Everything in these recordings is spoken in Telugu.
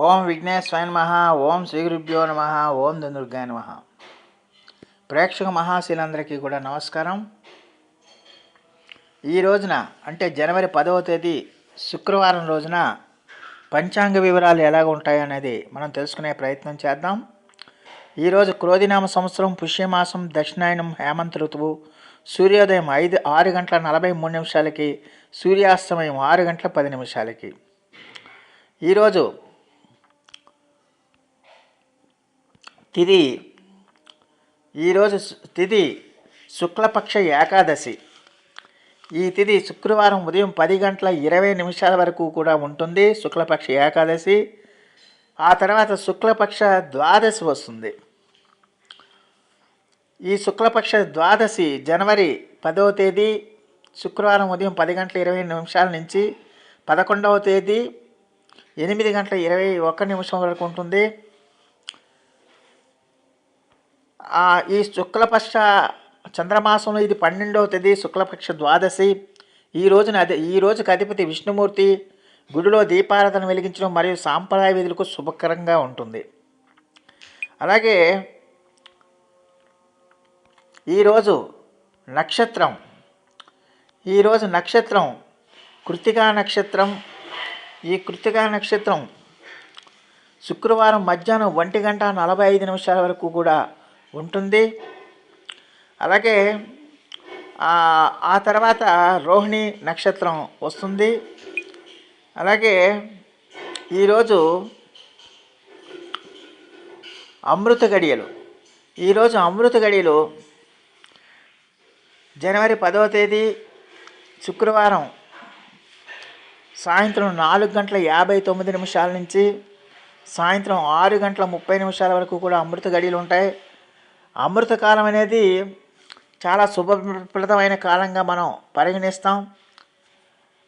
ఓం విఘ్నేశ్వర నమ ఓం శ్రీ గురుభ్యో నమ ఓం దుర్గాయ నమ. ప్రేక్షక మహాశీలందరికీ కూడా నమస్కారం. ఈ రోజున అంటే జనవరి పదవ తేదీ శుక్రవారం రోజున పంచాంగ వివరాలు ఎలాగ ఉంటాయనేది మనం తెలుసుకునే ప్రయత్నం చేద్దాం. ఈరోజు క్రోధినామ సంవత్సరం పుష్యమాసం దక్షిణాయనం హేమంత ఋతువు సూర్యోదయం ఐదు ఆరు గంటల నలభై మూడు నిమిషాలకి సూర్యాస్తమయం ఆరు గంటల పది నిమిషాలకి. ఈరోజు తిది. ఈరోజు తిది శుక్లపక్ష ఏకాదశి. ఈ తిది శుక్రవారం ఉదయం పది గంటల ఇరవై నిమిషాల వరకు కూడా ఉంటుంది శుక్లపక్ష ఏకాదశి. ఆ తర్వాత శుక్లపక్ష ద్వాదశి వస్తుంది. ఈ శుక్లపక్ష ద్వాదశి జనవరి పదవ తేదీ శుక్రవారం ఉదయం పది గంటల ఇరవై నిమిషాల నుంచి పదకొండవ తేదీ ఎనిమిది గంటల ఇరవై ఒక్క నిమిషం వరకు ఉంటుంది. ఈ శుక్లపక్ష చంద్రమాసంలో ఇది పన్నెండవ తేదీ శుక్లపక్ష ద్వాదశి. ఈ రోజున అదే ఈ రోజుకి అధిపతి విష్ణుమూర్తి గుడిలో దీపారాధన వెలిగించడం మరియు సాంప్రదాయ విధులకు శుభకరంగా ఉంటుంది. అలాగే ఈరోజు నక్షత్రం. ఈరోజు నక్షత్రం కృతికా నక్షత్రం. ఈ కృతికా నక్షత్రం శుక్రవారం మధ్యాహ్నం ఒంటి గంట నలభై ఐదు నిమిషాల వరకు కూడా ఉంటుంది. అలాగే ఆ తర్వాత రోహిణి నక్షత్రం వస్తుంది. అలాగే ఈరోజు అమృత గడియలు. ఈరోజు అమృత గడియలు జనవరి పదవ తేదీ శుక్రవారం సాయంత్రం నాలుగు గంటల యాభై తొమ్మిది నిమిషాల నుంచి సాయంత్రం ఆరు గంటల ముప్పై నిమిషాల వరకు కూడా అమృత గడియలు ఉంటాయి. అమృత కాలం అనేది చాలా శుభప్రదమైన కాలంగా మనం పరిగణిస్తాం.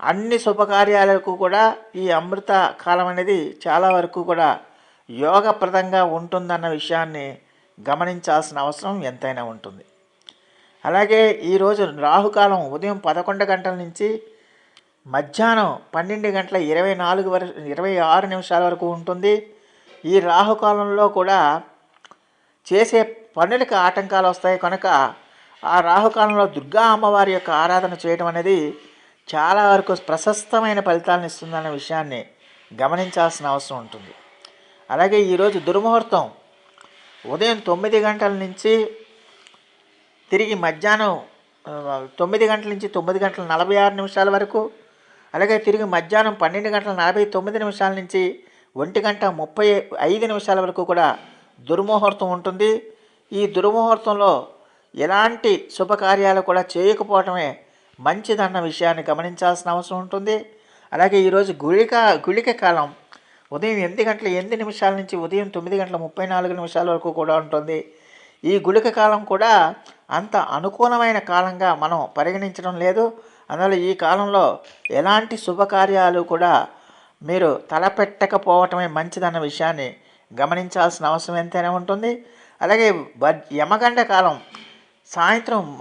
అన్ని శుభకార్యాలకు కూడా ఈ అమృత కాలం అనేది చాలా వరకు కూడా యోగప్రదంగా ఉంటుందన్న విషయాన్ని గమనించాల్సిన అవసరం ఎంతైనా ఉంటుంది. అలాగే ఈరోజు రాహుకాలం ఉదయం పదకొండు గంటల నుంచి మధ్యాహ్నం పన్నెండు గంటల ఇరవై నాలుగు వరకు ఇరవై ఆరు నిమిషాల వరకు ఉంటుంది. ఈ రాహుకాలంలో కూడా చేసే పనులకు ఆటంకాలు వస్తాయి కనుక ఆ రాహుకాలంలో దుర్గా అమ్మవారి యొక్క ఆరాధన చేయడం అనేది చాలా వరకు ప్రశస్తమైన ఫలితాలను ఇస్తుందన్న విషయాన్ని గమనించాల్సిన అవసరం ఉంటుంది. అలాగే ఈరోజు దుర్ముహూర్తం ఉదయం తొమ్మిది గంటల నుంచి తిరిగి మధ్యాహ్నం తొమ్మిది గంటల నుంచి తొమ్మిది గంటల నలభై ఆరు నిమిషాల వరకు అలాగే తిరిగి మధ్యాహ్నం పన్నెండు గంటల నలభై తొమ్మిది నిమిషాల నుంచి ఒంటి గంట ముప్పై ఐదు నిమిషాల వరకు కూడా దుర్ముహూర్తం ఉంటుంది. ఈ దుర్ముహూర్తంలో ఎలాంటి శుభకార్యాలు కూడా చేయకపోవటమే మంచిదన్న విషయాన్ని గమనించాల్సిన అవసరం ఉంటుంది. అలాగే ఈరోజు గుళిక గుళిక కాలం. ఉదయం ఎనిమిది గంటల ఎనిమిది నిమిషాల నుంచి ఉదయం తొమ్మిది గంటల ముప్పై నాలుగు నిమిషాల వరకు కూడా ఉంటుంది. ఈ గుళిక కాలం కూడా అంత అనుకూలమైన కాలంగా మనం పరిగణించడం లేదు. అందువల్ల ఈ కాలంలో ఎలాంటి శుభకార్యాలు కూడా మీరు తలపెట్టకపోవటమే మంచిదన్న విషయాన్ని గమనించాల్సిన అవసరం ఎంతైనా ఉంటుంది. అలాగే యమగండ కాలం సాయంత్రం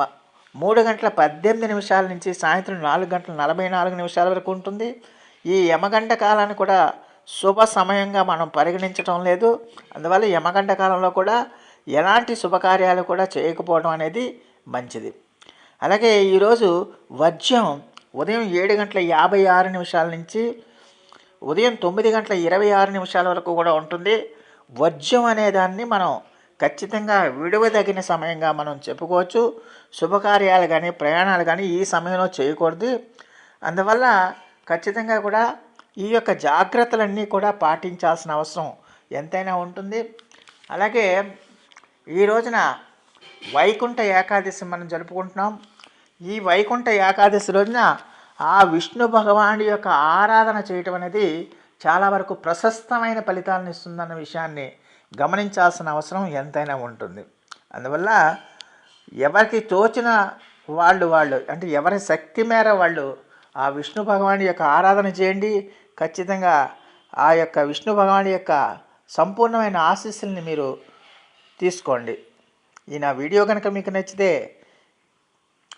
మూడు గంటల పద్దెనిమిది నిమిషాల నుంచి సాయంత్రం నాలుగు గంటల నలభై నాలుగు నిమిషాల వరకు ఉంటుంది. ఈ యమగంట కాలాన్ని కూడా శుభ సమయంగా మనం పరిగణించడం లేదు. అందువల్ల యమగంట కాలంలో కూడా ఎలాంటి శుభకార్యాలు కూడా చేయకపోవడం అనేది మంచిది. అలాగే ఈరోజు వర్జ్యం ఉదయం ఏడు గంటల యాభై ఆరు నిమిషాల నుంచి ఉదయం తొమ్మిది గంటల ఇరవై ఆరు నిమిషాల వరకు కూడా ఉంటుంది. వర్జ్యం అనే దాన్ని మనం ఖచ్చితంగా విడవదగిన సమయంగా మనం చెప్పుకోవచ్చు. శుభకార్యాలు కానీ ప్రయాణాలు కానీ ఈ సమయంలో చేయకూడదు. అందువల్ల ఖచ్చితంగా కూడా ఈ యొక్క జాగ్రత్తలన్నీ కూడా పాటించాల్సిన అవసరం ఎంతైనా ఉంటుంది. అలాగే ఈ రోజున వైకుంఠ ఏకాదశి మనం జరుపుకుంటున్నాం. ఈ వైకుంఠ ఏకాదశి రోజున ఆ విష్ణు భగవానుడి యొక్క ఆరాధన చేయటం అనేది చాలా వరకు ప్రశస్తమైన ఫలితాలను ఇస్తుందన్న విషయాన్ని గమనించాల్సిన అవసరం ఎంతైనా ఉంటుంది. అందువల్ల ఎవరికి తోచిన వాళ్ళు వాళ్ళు అంటే ఎవరి శక్తి మేర వాళ్ళు ఆ విష్ణు భగవాని యొక్క ఆరాధన చేయండి. ఖచ్చితంగా ఆ యొక్క విష్ణు భగవాని యొక్క సంపూర్ణమైన ఆశీస్సుల్ని మీరు తీసుకోండి. ఈ నా వీడియో కనుక మీకు నచ్చితే